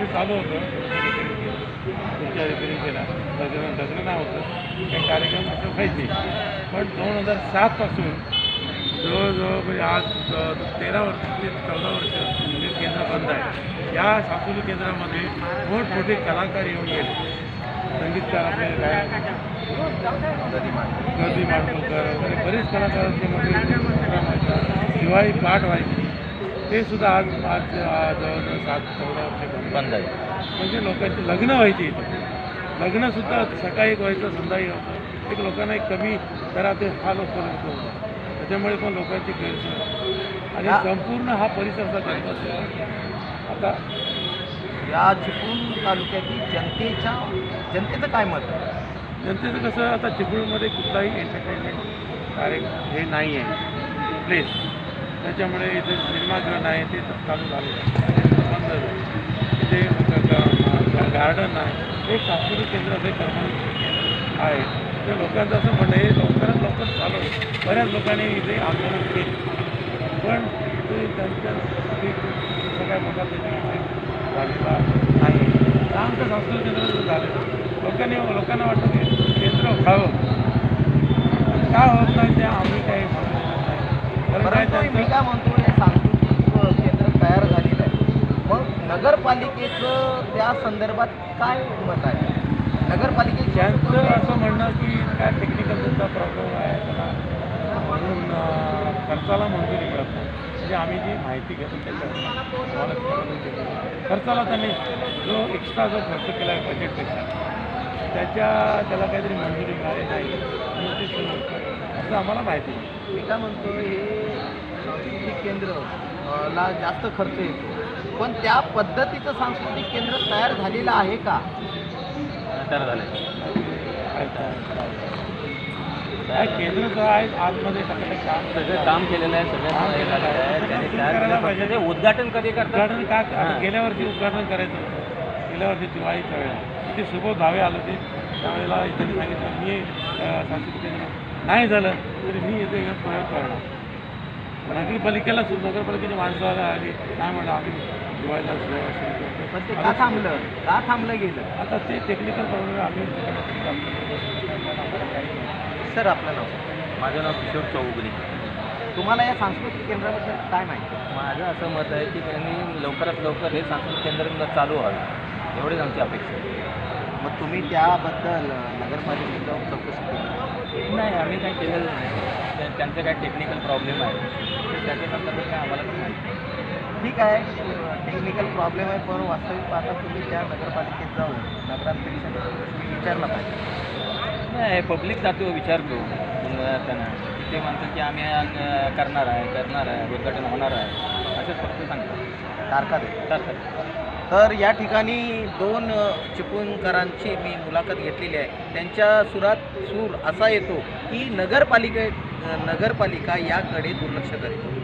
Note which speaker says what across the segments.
Speaker 1: ते चालू होतं तुमच्या रिपेरिंग केला. लग्न लग्न नाव होतं हे कार्यक्रम असे व्हायचे. पण दोन हजार सातपासून जवळजवळ म्हणजे आज तेरा वर्ष ते चौदा वर्ष हे केंद्र बंद आहे. या सासुली केंद्रामध्ये मोठमोठे कलाकार येऊन गेले. संगीतकार आपले गायक
Speaker 2: कधी मांडलं?
Speaker 1: वगैरे बरेच कलाकारांचे मध्ये प्रोग्राम दिवाळी पाठ व्हायची. ते सुद्धा आज आज आज जवळजवळ सात चौदा वर्ष बंद आहे म्हणजे लोकांची लग्न व्हायची इथं. लग्नसुद्धा सकाळी एक व्हायचं संध्याकाळी व्हायचं. एक लोकांना एक कमी दरात ते हा लोक होता. त्याच्यामुळे पण लोकांची गैरसोय. आणि. संपूर्ण हा परिसर असा गणपत आहे. आता
Speaker 2: या चिपळूण तालुक्यातील जनतेच्या जनतेचं काय मत आहे?
Speaker 1: जनतेचं कसं आता चिपळूणमध्ये कुठलाही एंटरटेनमेंट कार्यक्रम हे नाही आहे प्लेस त्याच्यामुळे इथे सिनेमागृह नाही ते चालू झाले. बंद झालं. इथे गार्डन आहे. एक सांस्कृतिक केंद्र असे कर्म आहे. ते लोकांचं असं म्हणणं आहे लवकरात लवकर चालू. बऱ्याच लोकांनी इथे आंदोलन केलं. पण ते त्यांच्या सगळ्या तसं मोठा झालेला आहे आमचं सांस्कृतिक केंद्र जर झालं लोकांनी लोकांना वाटतं की केंद्र व्हावं पण काय होत नाही ते आम्ही काही म्हणू शकत नाही कारण काय
Speaker 2: परंतु मी
Speaker 1: त्यांचं
Speaker 2: काय म्हणतो हे सांस्कृतिक केंद्र तयार झालेलं आहे. मग नगरपालिकेचं त्या संदर्भात काय मत आहे? नगरपालिकेची
Speaker 1: त्यांचं असं म्हणणं की काय टेक्निकल त्यांचा प्रॉब्लेम आहे. त्याला म्हणून खर्चाला मंजुरी मिळत नाही. म्हणजे आम्ही जी माहिती घेतो त्याच्यावर खर्चाला त्यांनी जो एक्स्ट्रा जो खर्च केला आहे बजेटपेक्षा त्याच्या त्याला काहीतरी मंजुरी मिळाली नाही. असं आम्हाला माहिती नाही.
Speaker 2: मी काय म्हणतो हे सांस्कृतिक केंद्र ला जास्त खर्च येतो. पण त्या पद्धतीचं सांस्कृतिक केंद्र तयार झालेलं आहे का?
Speaker 3: तयार झाले
Speaker 1: काय काय केंद्र आहे आतमध्ये टाकलं काम
Speaker 3: सगळं काम केलेलं आहे सगळं हे
Speaker 1: केलेलं आहे.
Speaker 3: त्यांनी तयार केलं.
Speaker 1: पाहिजे.
Speaker 3: ते उद्घाटन कधी करतात?
Speaker 1: उद्घाटन का. गेल्या वर्षी उद्घाटन करायचं होतं. गेल्या वर्षी दिवाळीच्या वेळेला. इथे सुबोध धावे आलं ते त्यावेळेला त्यांनी सांगितलं मी केंद्र नाही झालं. तरी मी इथे येऊन प्रयोग करणार नगरपालिकेला सु नगरपालिकेची माणसं आली आली. नाही म्हणलं आम्ही दिवाळीला.
Speaker 2: पण ते का थांबलं? का थांबलं गेलं?
Speaker 1: आता ते टेक्निकल प्रॉब्लेम आम्ही
Speaker 2: सर आपलं नाव?
Speaker 3: माझं नाव किशोर चौगुले.
Speaker 2: तुम्हाला या सांस्कृतिक केंद्राबद्दल काय माहिती? आहे?
Speaker 3: माझं असं मत आहे की त्यांनी लवकरात लवकर हे सांस्कृतिक केंद्र चालू व्हावे. एवढीच आमची अपेक्षा आहे.
Speaker 2: मग तुम्ही त्याबद्दल नगरपालिकेत जाऊन चौकशी
Speaker 3: नाही आम्ही काही केलेलं नाही. त्या- त्यांचे काही टेक्निकल प्रॉब्लेम आहे. तर त्याच्या संदर्भात काय आम्हाला पण माहिती.
Speaker 2: ठीक आहे. टेक्निकल प्रॉब्लेम आहे पण वास्तविक पाहता तुम्ही त्या नगरपालिकेत जाऊन नगराध्यक्षांना विचारला पाहिजे.
Speaker 3: नाही पब्लिक जातो विचारतो. मग त्यांना ते म्हणतात की आम्ही करणार आहे करणार आहे उद्घाटन होणार आहे. असंच फक्त सांगतात
Speaker 2: तारखा दे
Speaker 3: करतात
Speaker 2: तर या ठिकाणी दोन चिपळूणकरांची मी मुलाखत घेतलेली आहे. त्यांच्या सुरात सूर असा येतो की नगरपालिके नगरपालिका याकडे दुर्लक्ष करते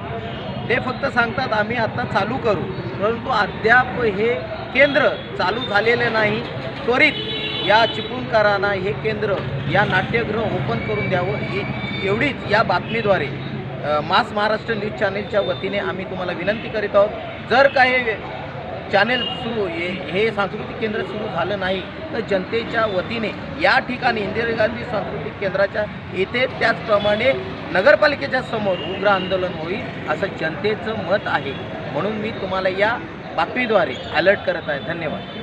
Speaker 2: ते फक्त सांगतात आम्ही आता चालू करू. परंतु अद्याप हे केंद्र चालू झालेले नाही. त्वरित या चिपळूणकरांना हे केंद्र या नाट्यगृह ओपन करून द्यावं. ही एवढीच या बातमीद्वारे मास महाराष्ट्र न्यूज चॅनेलच्या वतीने आम्ही तुम्हाला विनंती करीत आहोत जर काही चॅनेल सुरू हे हे सांस्कृतिक केंद्र सुरू झालं नाही तर जनतेच्या वतीने या ठिकाणी इंदिरा गांधी सांस्कृतिक केंद्राच्या येथे त्याचप्रमाणे नगरपालिकेच्या समोर उग्र आंदोलन होईल असं जनतेचं मत आहे. म्हणून मी तुम्हाला या बातमीद्वारे अलर्ट करत आहे. धन्यवाद.